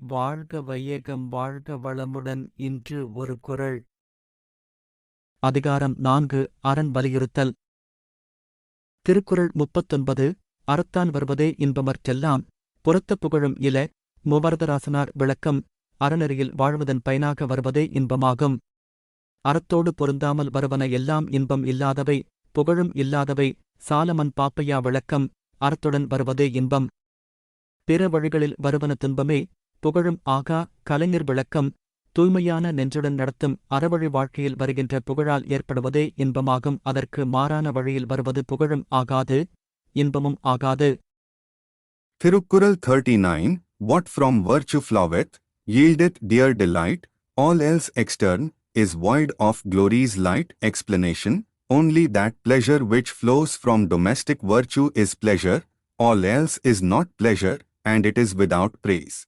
வாழ்க வையகம் வாழ்க வளமுடன் இன்று ஒரு குறள் அதிகாரம் நான்கு அரண் வலியுறுத்தல். திருக்குறள் முப்பத்தொன்பது அறத்தான் வருவதே இன்பமற்றெல்லாம் புறத்த புகழும் இல முவரதராசனார் விளக்கம். அறநெறியில் வாழ்வதன் பயனாக வருவதே இன்பமாகும். அறத்தோடு பொருந்தாமல் வருவன எல்லாம் இன்பம் இல்லாதவை புகழும் இல்லாதவை. சாலமன் பாப்பையா விளக்கம் அறத்துடன் வருவதே இன்பம். பிற வழிகளில் வருவன துன்பமே புகழும் ஆகா கலைஞர் விளக்கம் தூய்மையான நெஞ்சுடன் நடத்தும் அறவழி வாழ்க்கையில் வருகின்ற புகழால் ஏற்படுவதே இன்பமாகும் அதற்கு மாறான வழியில் வருவது புகழும் ஆகாது இன்பமும் ஆகாது Thirukkural 39 What from virtue floweth, yieldeth dear delight, all else extern, is void of glory's light. Explanation Only that pleasure which flows from domestic virtue is pleasure, all else is not pleasure, and it is without praise.